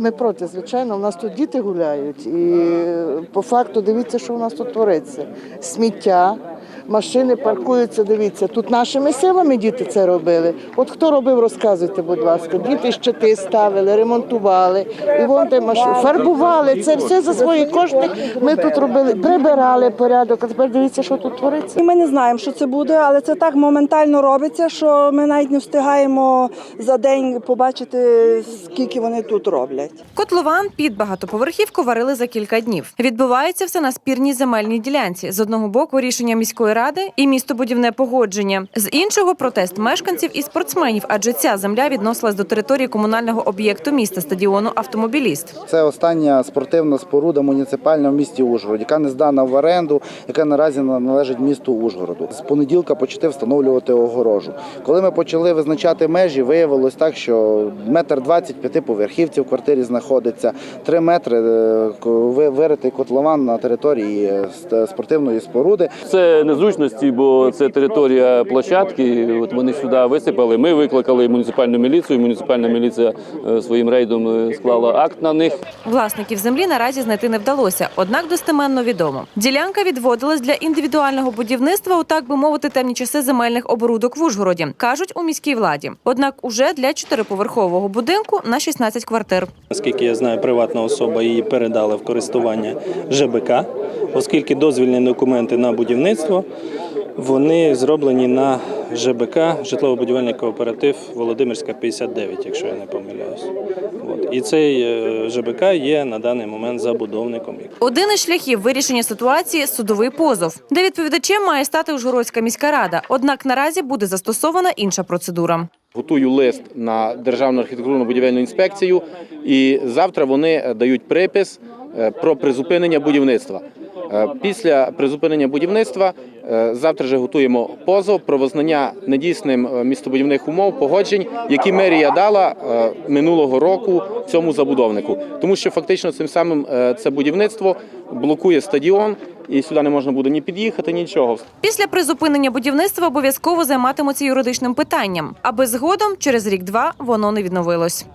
Ми проти, звичайно. У нас тут діти гуляють. І е, по факту дивіться, що у нас тут твориться. Сміття, машини паркуються, дивіться. Тут нашими силами діти це робили. От хто робив, розказуйте, будь ласка. Діти щити ставили, ремонтували, і вон те машини, фарбували. Це все за свої кошти. Ми тут робили, прибирали порядок. А тепер дивіться, що тут твориться. І Ми не знаємо, що це буде, але це так моментально робиться, що ми навіть не встигаємо за день побачити, скільки вони тут роблять. Котлован під багатоповерхівку варили за кілька днів. Відбувається все на спірній земельній ділянці. З одного боку рішення міської ради і містобудівне погодження, з іншого протест мешканців і спортсменів, адже ця земля відносилась до території комунального об'єкту міста стадіону Автомобіліст. Це остання спортивна споруда муніципальна в місті Ужгород, яка не здана в оренду, яка наразі належить місту Ужгороду. З понеділка почали встановлювати огорожу. Коли ми почали визначати межі, виявилось так, що метр двадцять п'ятиповерхівців в квартирі знаходиться, три метри е, ви- виритий котлован на території е, спортивної споруди. Це незручності, бо це територія площадки. От вони сюди висипали. Ми викликали муніципальну міліцію. Муніципальна міліція е, своїм рейдом е, склала акт на них. Власників землі наразі знайти не вдалося, однак достеменно відомо. Ділянка відводилась для індивідуального будівництва у так би мовити темні часи земельних оборудок в Ужгороді, кажуть у міській владі. Однак уже для чотириповерхового будинку на 16 квартир. Наскільки я знаю, приватна особа її передала в користування ЖБК, оскільки дозвільні документи на будівництво вони зроблені на ЖБК, житлово-будівельний кооператив Володимирська 59, якщо я не помиляюсь. От. І цей е, ЖБК є на даний момент забудовником. Один із шляхів вирішення ситуації судовий позов, де відповідачем має стати Ужгородська міська рада. Однак наразі буде застосована інша процедура. Готую лист на Державну архітектурну будівельну інспекцію, і завтра вони дають припис е, про призупинення будівництва. Е, Після призупинення будівництва е, завтра же готуємо позов про визнання недійсним е, містобудівних умов погоджень, які мерія дала минулого року цьому забудовнику, тому що фактично цим самим це будівництво блокує стадіон, і сюди не можна буде ні під'їхати, нічого. Після призупинення будівництва обов'язково займатимуться юридичним питанням, аби згодом через рік-два воно не відновилось.